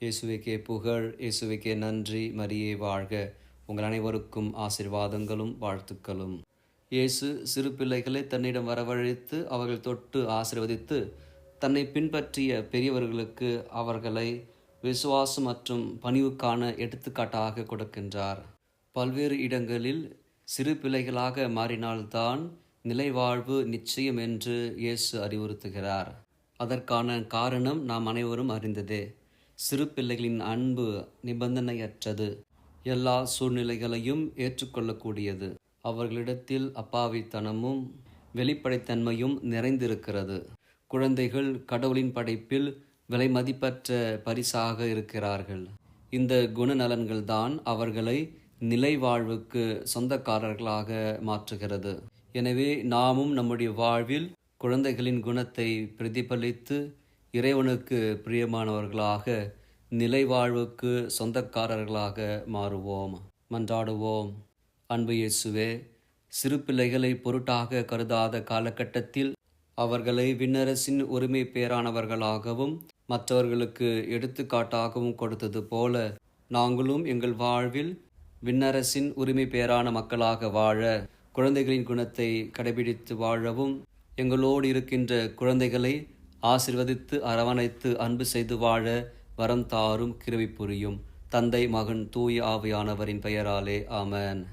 இயேசுவிக்கே புகழ் இயேசுவைக்கே நன்றி மரியே வாழ்க. உங்கள் அனைவருக்கும் ஆசீர்வாதங்களும் வாழ்த்துக்களும். இயேசு சிறு பிள்ளைகளை தன்னிடம் வரவழைத்து அவர்கள் தொட்டு ஆசீர்வதித்து தன்னை பின்பற்றிய பெரியவர்களுக்கு அவர்களை விசுவாசம் மற்றும் பணிவுக்கான எடுத்துக்காட்டாக கொடுக்கின்றார். பல்வேறு இடங்களில் சிறு பிள்ளைகளாக மாறினால்தான் நிலைவாழ்வு நிச்சயம் என்று இயேசு அறிவுறுத்துகிறார். அதற்கான காரணம் நாம் அனைவரும் அறிந்ததே. சிறு பிள்ளைகளின் அன்பு நிபந்தனையற்றது. எல்லா சூழ்நிலைகளையும் ஏற்றுக்கொள்ளக்கூடியது. அவர்களிடத்தில் அப்பாவித்தனமும் வெளிப்படைத்தன்மையும் நிறைந்திருக்கிறது. குழந்தைகள் கடவுளின் படைப்பில் விலை மதிப்பற்ற பரிசாக இருக்கிறார்கள். இந்த குணநலன்கள்தான் அவர்களை நிலை வாழ்வுக்கு சொந்தக்காரர்களாக மாற்றுகிறது. எனவே நாமும் நம்முடைய வாழ்வில் குழந்தைகளின் குணத்தை பிரதிபலித்து இறைவனுக்கு பிரியமானவர்களாக நிலை வாழ்வுக்கு சொந்தக்காரர்களாக மாறுவோம் மன்றாடுவோம். அன்பு இயேசுவே சிறு பிள்ளைகளை பொருட்டாக கருதாத காலகட்டத்தில் அவர்களை விண்ணரசின் உரிமை பேரானவர்களாகவும் மற்றவர்களுக்கு எடுத்துக்காட்டாகவும் கொடுத்தது போல நாங்களும் எங்கள் வாழ்வில் விண்ணரசின் உரிமை பேரான மக்களாக வாழ குழந்தைகளின் குணத்தை கடைபிடித்து வாழவும் எங்களோடு இருக்கின்ற குழந்தைகளை ஆசிர்வதித்து அரவணைத்து அன்பு செய்து வாழ வரம் தாரும் கிருவி புரியும். தந்தை மகன் தூய ஆவியானவரின் பெயராலே ஆமென்.